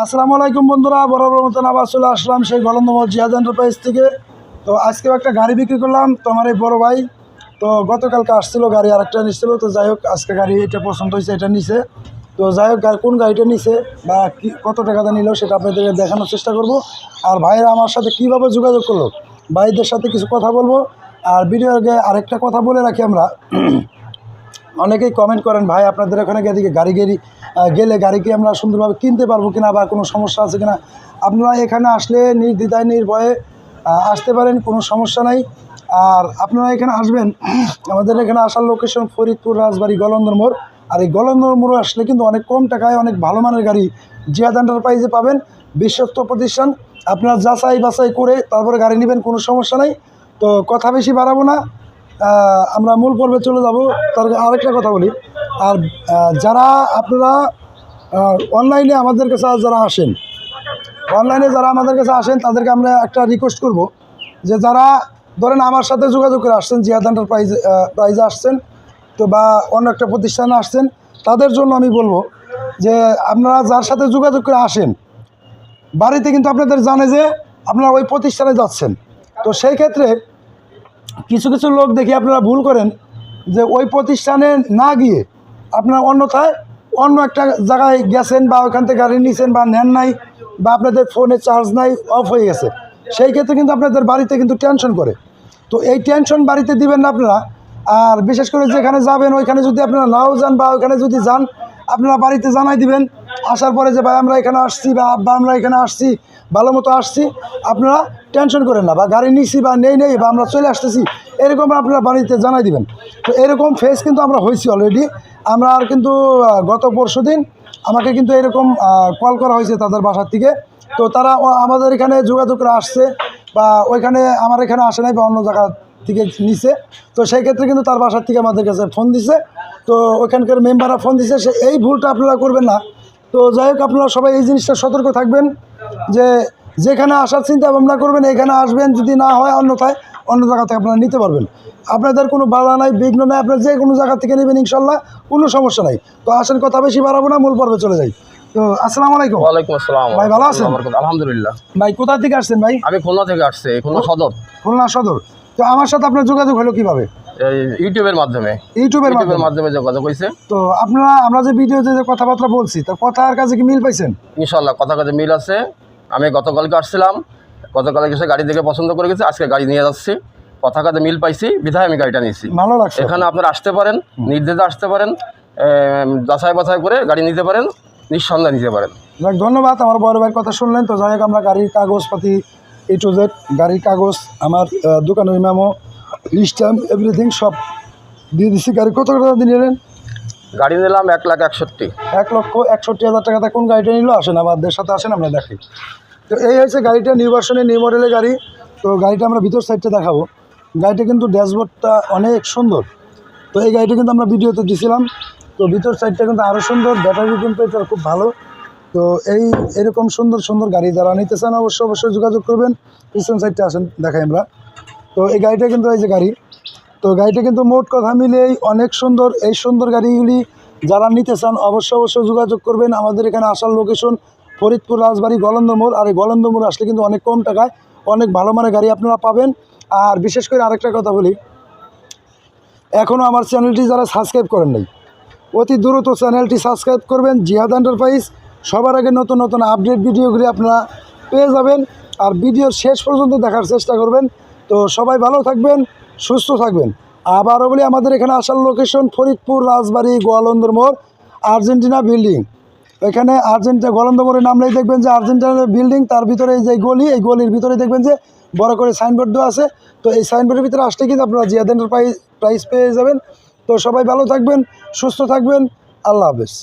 আসসালামু আলাইকুম বন্ধুরা, বরাবর মতন আবার চলে আসলাম সেই গলন্দমল জিয়াদ এন্টারপ্রাইজ থেকে। তো আজকেও একটা গাড়ি বিক্রি করলাম, তো আমার এই বড় ভাই, তো গতকালকে আসছিল গাড়ি আরেকটা নিচ্ছিল তো যাই হোক আজকে গাড়ি এটা পছন্দ হয়েছে, এটা নিছে। তো যাই হোক কোন গাড়িটা নিছে বা কত টাকাতে নিল সেটা আপনাদেরকে দেখানোর চেষ্টা করব। আর ভাইয়েরা আমার সাথে কীভাবে যোগাযোগ করল, ভাইদের সাথে কিছু কথা বলব। আর ভিডিওর আগে আরেকটা কথা বলে রাখি আমরা। অনেকেই কমেন্ট করেন, ভাই, আপনাদের ওখানে গিয়ে গাড়ি গেড়ি গেলে গাড়ি কি আমরা সুন্দরভাবে কিনতে পারব কিনা বা কোনো সমস্যা আছে কিনা? আপনারা এখানে আসলে নির্দ্বিধায়, নির্ভয়ে আসতে পারেন, কোনো সমস্যা নাই। আর আপনারা এখানে আসবেন, আমাদের এখানে আসার লোকেশন ফরিদপুর, রাজবাড়ি, গলন্দর মোড়। আর এই গলন্দর মোড়ে আসলে কিন্তু অনেক কম টাকায় অনেক ভালো মানের গাড়ি জিয়াদ এন্টারপ্রাইজে পাবেন। বিশ্বস্ত প্রতিষ্ঠান, আপনারা যাচাই বাছাই করে তারপরে গাড়ি নেবেন, কোনো সমস্যা নাই। তো কথা বেশি বাড়াবো না। আমরা মূল পর্বে চলে যাব। তার আরেকটা কথা বলি। আর যারা আপনারা অনলাইনে আমাদের কাছে যারা আসেন অনলাইনে যারা আমাদের কাছে আসেন, তাদেরকে আমরা একটা রিকোয়েস্ট করব যে যারা, ধরেন আমার সাথে যোগাযোগ করে আসছেন, জিয়াদ এন্টারপ্রাইজ প্রাইজে আসছেন, তো বা অন্য একটা প্রতিষ্ঠানে আসছেন, তাদের জন্য আমি বলব যে আপনারা যার সাথে যোগাযোগ করে আসেন, বাড়িতে কিন্তু আপনাদের জানে যে আপনারা ওই প্রতিষ্ঠানে যাচ্ছেন। তো সেই ক্ষেত্রে কিছু কিছু লোক দেখি আপনারা ভুল করেন, যে ওই প্রতিষ্ঠানে না গিয়ে আপনারা অন্যথায় অন্য একটা জায়গায় গেছেন বা ওইখান থেকে গাড়ি নিয়েছেন বা নেন নাই বা আপনাদের ফোনে চার্জ নাই, অফ হয়ে গেছে। সেই ক্ষেত্রে কিন্তু আপনাদের বাড়িতে কিন্তু টেনশন করে। তো এই টেনশন বাড়িতে দিবেন না আপনারা, আর বিশেষ করে যেখানে যাবেন, ওইখানে যদি আপনারা নাও যান বা ওইখানে যদি যান, আপনারা বাড়িতে জানাই দিবেন আসার পরে যে, ভাই, আমরা এখানে আসছি বা আব্বা, আমরা এখানে আসছি, ভালো মতো আসছি। আপনারা টেনশন করেন না, বা গাড়ি নিছি বা নেই নেই, বা আমরা চলে আসতেছি। এরকম আপনারা বাড়িতে জানাই দিবেন। তো এরকম ফেস কিন্তু আমরা হয়েছি অলরেডি আমরা আর কিন্তু গত পরশু দিন আমাকে কিন্তু এরকম কল করা হয়েছে তাদের বাসার থেকে তো তারা আমাদের এখানে যোগাযোগ করে আসছে বা ওইখানে আমার এখানে আসে নাই বা অন্য জায়গা থেকে নিছে। তো সেই ক্ষেত্রে কিন্তু তার বাসার থেকে আমাদের কাছে ফোন দিছে। তো ওইখানকার মেম্বাররা ফোন দিছে। সে, এই ভুলটা আপনারা করবেন না। তো যাই হোক আপনারা সবাই এই জিনিসটা সতর্ক থাকবেন যে যেখানে আসার চিন্তা ভাবনা করবেন এখানে আসবেন যদি না হয় অন্যথায় অন্য জায়গা থেকে আপনারা নিতে পারবেন। আপনাদের কোনো বাধা নাই বিঘ্ন নাই আপনারা যে কোনো জায়গা থেকে নেবেন ইনশাল্লাহ কোনো সমস্যা নাই। তো আসেন কথা বেশি বাড়াবো না মূল পর্বে চলে যাই। তো আসসালামু আলাইকুম। ওয়ালাইকুম আসসালাম। ভাই, ভালো আছেন? আলহামদুলিল্লাহ। ভাই কোথা থেকে আসছেন ভাই? আমি খুলনা থেকে আসছি খুলনা সদর। খুলনা সদর। তো আমার সাথে আপনার যোগাযোগ হলো কীভাবে? ইউটিউবের মাধ্যমে। ইউটিউবের ইউটিউবের মাধ্যমে। যোগাযোগ হয়েছে তো আপনারা আমরা যে ভিডিওতে যে কথাবার্তা বলছি তো কথার কাছে কি মিল পাইছেন? ইনশাল্লাহ কথা কাজে মিল আছে। আমি গতকালকে আসছিলাম। গতকালকে এসে গাড়ি দেখে পছন্দ করে গেছি। আজকে গাড়ি নিয়ে যাচ্ছি। কথা কাজে মিল পাইছি। বিধায় আমি গাড়িটা নিয়েছি। ভালো লাগছে। এখানে আপনারা আসতে পারেন নির্দেশে আসতে পারেন যাচাই বাছাই করে গাড়ি নিতে পারেন নিঃসন্দেহে নিতে পারেন। যাক ধন্যবাদ। আমার বড় ভাইয়ের কথা শুনলেন। তো যাই হোক আমরা গাড়ির কাগজপাতি এ টু জেড গাড়ির কাগজ আমার দোকানের মেমো স্ট্যাম্প এভরিথিং সব দিয়ে দিচ্ছি গাড়ি। কত টাকা দিয়ে নিলেন? গাড়ি নিলাম এক লাখ একষট্টি। এক লক্ষ একষট্টি হাজার টাকাতে কোন গাড়িটা নিল? আসেন আমাদের সাথে আসেন আমরা দেখি। তো এই হচ্ছে গাড়িটা নিউ ভার্সনের নিউ মডেলের গাড়ি। তো গাড়িটা আমরা ভিতর সাইডটা দেখাবো। গাড়িটা কিন্তু ড্যাশবোর্ডটা অনেক সুন্দর। তো এই গাড়িটা কিন্তু আমরা ভিডিওতে দিছিলাম। তো ভিতর সাইডটা কিন্তু আরও সুন্দর। ব্যাটারি কিন্তু এটা খুব ভালো। তো এই এরকম সুন্দর সুন্দর গাড়ি যারা নিতে চান অবশ্যই অবশ্যই যোগাযোগ করবেন। পিছন সাইডটা আসেন দেখাই আমরা। তো এই গাড়িটা কিন্তু এই যে গাড়ি, তো গাড়িটা কিন্তু মোট কথা মিলেই অনেক সুন্দর। এই সুন্দর গাড়িগুলি যারা নিতে চান অবশ্যই অবশ্যই যোগাযোগ করবেন। আমাদের এখানে আসার লোকেশন ফরিদপুর, রাজবাড়ি, গলন্দ মোড়। আর এই গলন্দ মোড় আসলে কিন্তু অনেক কম টাকায় অনেক ভালো মানের গাড়ি আপনারা পাবেন। আর বিশেষ করে আরেকটা কথা বলি এখনও আমার চ্যানেলটি যারা সাবস্ক্রাইব করেন নাই, অতি দ্রুত চ্যানেলটি সাবস্ক্রাইব করবেন। জিহাদ এন্টারপ্রাইজ সবার আগে নতুন নতুন আপডেট ভিডিওগুলি আপনারা পেয়ে যাবেন। আর ভিডিওর শেষ পর্যন্ত দেখার চেষ্টা করবেন। তো সবাই ভালো থাকবেন, সুস্থ থাকবেন। আবারও বলি, আমাদের এখানে আসার লোকেশন ফরিদপুর, রাজবাড়ি, গোয়ালন্দর মোড়, আর্জেন্টিনা বিল্ডিং এখানে আর্জেন্টিনা, গোয়ালন্দর মোড়ে নামলেই দেখবেন যে আর্জেন্টিনা বিল্ডিং তার ভিতরে এই যে গলি, এই গলির ভিতরে দেখবেন যে বড় করে সাইনবোর্ড দেওয়া আছে। তো এই সাইনবোর্ডের ভিতরে আসলে কিন্তু আপনারা জিয়াদ প্রাইস পেয়ে যাবেন। তো সবাই ভালো থাকবেন, সুস্থ থাকবেন। আল্লাহ হাফেজ।